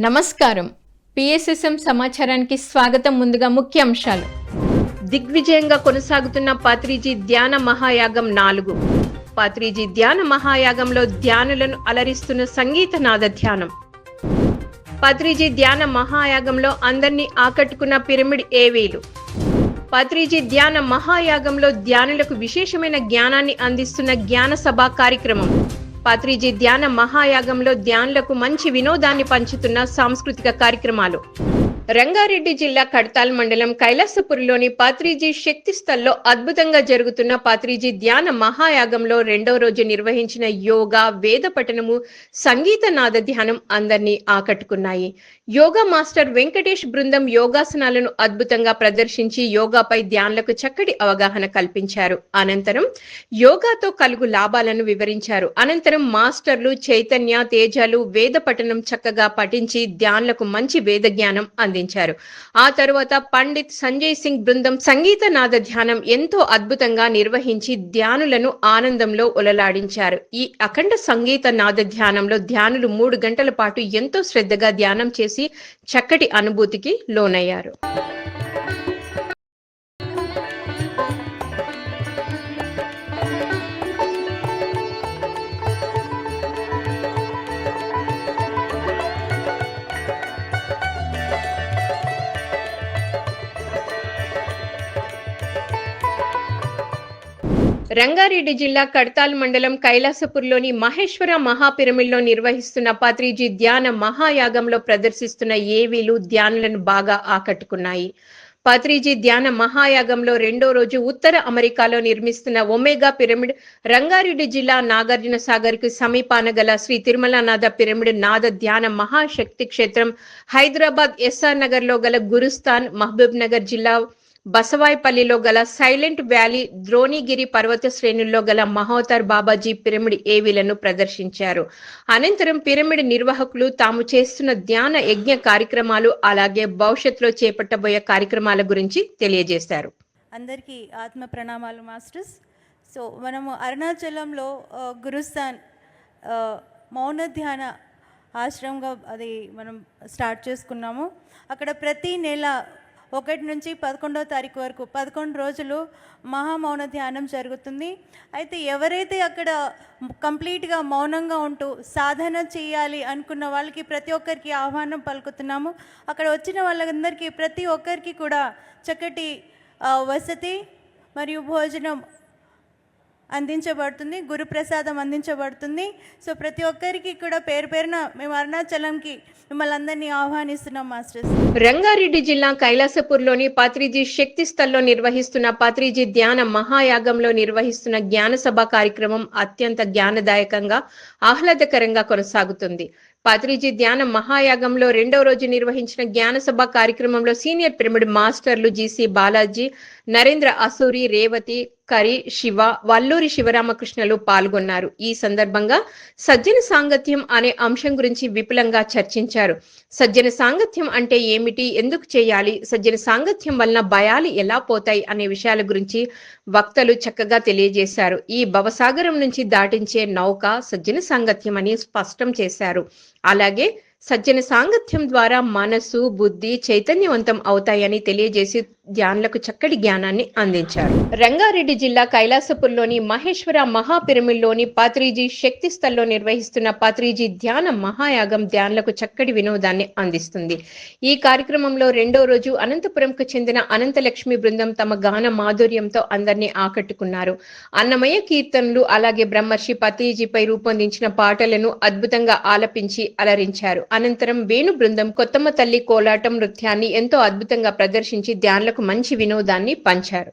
నమస్కారం. పిఎస్ఎస్ఎం సమాచారానికి స్వాగతం ముందుగా ముఖ్య అంశాలు. దిగ్విజయంగా కొనసాగుతున్న పత్రిజీ ధ్యాన మహాయాగం నాలుగు. పత్రిజీ ధ్యాన మహాయాగంలో ధ్యానులను అలరిస్తున్న సంగీత నాద ధ్యానం. పాత్రిజీ ధ్యాన మహాయాగంలో అందరినీ ఆకట్టుకున్న పిరమిడ్ ఏవేలు పాత్రిజీ ధ్యాన మహాయాగంలో ధ్యానులకు విశేషమైన జ్ఞానాన్ని అందిస్తున్న జ్ఞాన సభ కార్యక్రమం. పాత్రిజీ ధ్యాన మహాయాగంలో ధ్యానులకు మంచి వినోదాన్ని పంచుతున్న సాంస్కృతిక కార్యక్రమాలు. రంగారెడ్డి జిల్లా కడతాల్ మండలం కైలాసపురిలోని పాత్రిజీ శక్తిస్థల్లో అద్భుతంగా జరుగుతున్న పాత్రిజీ ధ్యాన మహాయాగంలో రెండో రోజు నిర్వహించిన యోగా వేద పఠనము సంగీత నాద ధ్యానం అందరినీ ఆకట్టుకున్నాయి. యోగా మాస్టర్ వెంకటేష్ బృందం యోగాసనాలను అద్భుతంగా ప్రదర్శించి యోగాపై ధ్యానులకు చక్కటి అవగాహన కల్పించారు. అనంతరం యోగాతో కలుగు లాభాలను వివరించారు. అనంతరం మాస్టర్లు చైతన్య తేజాలు వేద పఠనం చక్కగా పఠించి ధ్యానులకు మంచి వేద జ్ఞానం అందించారు ఆ తరువాత పండిత్ సంజయ్ సింగ్ బృందం సంగీత నాద ధ్యానం ఎంతో అద్భుతంగా నిర్వహించి ధ్యానులను ఆనందంలో ఉలలాడించారు ఈ అఖండ సంగీత నాద ధ్యానంలో ధ్యానులు మూడు గంటల పాటు ఎంతో శ్రద్ధగా ధ్యానం చేసి చక్కటి అనుభూతికి లోనయ్యారు. రంగారెడ్డి జిల్లా కడతాల్ మండలం కైలాసపూర్లోని మహేశ్వర మహాపిరమిడ్లో నిర్వహిస్తున్న పత్రిజీ ధ్యాన మహాయాగంలో ప్రదర్శిస్తున్న ఏవీలు ధ్యానులను బాగా ఆకట్టుకున్నాయి. పత్రిజీ ధ్యాన మహాయాగంలో రెండో రోజు ఉత్తర అమెరికాలో నిర్మిస్తున్న ఒమేగా పిరమిడ్ రంగారెడ్డి జిల్లా నాగార్జున సాగర్కు సమీపాన గల శ్రీ తిరుమలనాథ పిరమిడ్ నాద ధ్యాన మహాశక్తి క్షేత్రం హైదరాబాద్ ఎస్ఆర్ నగర్లో గల గురుస్థాన్ మహబూబ్ నగర్ జిల్లా బసవాయిపల్లిలో గల సైలెంట్ వ్యాలీ ద్రోణిగిరి పర్వత శ్రేణుల్లో గల మహోతర్ బాబాజీ పిరమిడ్ ఏవీలను ప్రదర్శించారు. అనంతరం పిరమిడ్ నిర్వాహకులు తాము చేస్తున్న ధ్యాన యజ్ఞ కార్యక్రమాలు అలాగే భవిష్యత్తులో చేపట్టబోయే కార్యక్రమాల గురించి తెలియజేశారు. అందరికీ ఆత్మ ప్రణామాలు మాస్టర్స్. సో మనము అరుణాచలంలో గురుస్థాన్ మౌన ధ్యాన ఆశ్రమంగా అది మనం స్టార్ట్ చేసుకున్నాము. అక్కడ ప్రతి నెల ఒకటి నుంచి పదకొండవ తారీఖు వరకు పదకొండు రోజులు మహామౌన ధ్యానం జరుగుతుంది. అయితే ఎవరైతే అక్కడ కంప్లీట్గా మౌనంగా ఉంటూ సాధన చేయాలి అనుకున్న వాళ్ళకి ప్రతి ఒక్కరికి ఆహ్వానం పలుకుతున్నాము. అక్కడ వచ్చిన వాళ్ళందరికీ ప్రతి ఒక్కరికి కూడా చక్కటి వసతి మరియు భోజనం అందించబడుతుంది గురుప్రసాదం అందించబడుతుంది. సో ప్రతి ఒక్కరికి కూడా పేరు పేరున మేము అరుణాచలంకి మిమ్మల్ని అందరినీ ఆహ్వానిస్తున్నాం మాస్టర్స్. రంగారెడ్డి జిల్లా కైలాసపూర్లోని పాత్రిజీ శక్తి స్థల్లో నిర్వహిస్తున్న పాత్రిజీ ధ్యాన మహాయాగంలో నిర్వహిస్తున్న జ్ఞాన సభ కార్యక్రమం అత్యంత జ్ఞానదాయకంగా ఆహ్లాదకరంగా కొనసాగుతుంది. పాత్రిజీ ధ్యాన మహాయాగంలో రెండవ రోజు నిర్వహించిన జ్ఞానసభ కార్యక్రమంలో సీనియర్ పిరమిడ్ మాస్టర్లు జీసీ బాలాజీ నరేంద్ర అసూరి రేవతి కరి శివ వల్లూరి శివరామకృష్ణలు పాల్గొన్నారు. ఈ సందర్భంగా సజ్జన సాంగత్యం అనే అంశం గురించి విపులంగా చర్చించారు. సజ్జన సాంగత్యం అంటే ఏమిటి? ఎందుకు చేయాలి? సజ్జన సాంగత్యం వలన భయాలు ఎలా పోతాయి? అనే విషయాల గురించి వక్తలు చక్కగా తెలియజేశారు. ఈ భవసాగరం నుంచి దాటించే నౌక సజ్జన సాంగత్యం అని స్పష్టం చేశారు. అలాగే సజ్జన సాంగత్యం ద్వారా మనసు బుద్ధి చైతన్యవంతం అవుతాయని తెలియజేసి ధ్యానులకు చక్కటి జ్ఞానాన్ని అందించారు. రంగారెడ్డి జిల్లా కైలాసపూర్లోని మహేశ్వర మహాపిరమిడ్లోని పాత్రీజీ శక్తి స్థల్లో నిర్వహిస్తున్న పాత్రీజీ ధ్యాన మహాయాగం ధ్యానులకు చక్కటి వినోదాన్ని అందిస్తుంది. ఈ కార్యక్రమంలో రెండో రోజు అనంతపురంకు చెందిన అనంతలక్ష్మి బృందం తమ గాన మాధుర్యంతో అందరినీ ఆకట్టుకున్నారు. అన్నమయ్య కీర్తనలు అలాగే బ్రహ్మర్షి పాత్రీజీపై రూపొందించిన పాటలను అద్భుతంగా ఆలపించి అలరించారు. అనంతరం వేణు బృందం కొత్తమ్మ తల్లి కోలాటం నృత్యాన్ని ఎంతో అద్భుతంగా ప్రదర్శించి ధ్యానులకు మంచి వినోదాన్ని పంచారు.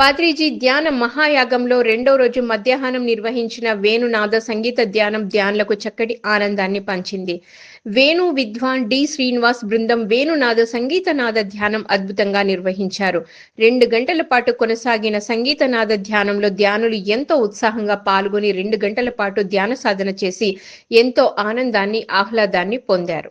పాత్రిజీ ధ్యాన మహాయాగంలో రెండో రోజు మధ్యాహ్నం నిర్వహించిన వేణునాద సంగీత ధ్యానం ధ్యానులకు చక్కటి ఆనందాన్ని పంచింది. వేణు విద్వాన్ డి శ్రీనివాస్ బృందం వేణునాద సంగీతనాద ధ్యానం అద్భుతంగా నిర్వహించారు. రెండు గంటల పాటు కొనసాగిన సంగీతనాద ధ్యానంలో ధ్యానులు ఎంతో ఉత్సాహంగా పాల్గొని రెండు గంటల పాటు ధ్యాన సాధన చేసి ఎంతో ఆనందాన్ని ఆహ్లాదాన్ని పొందారు.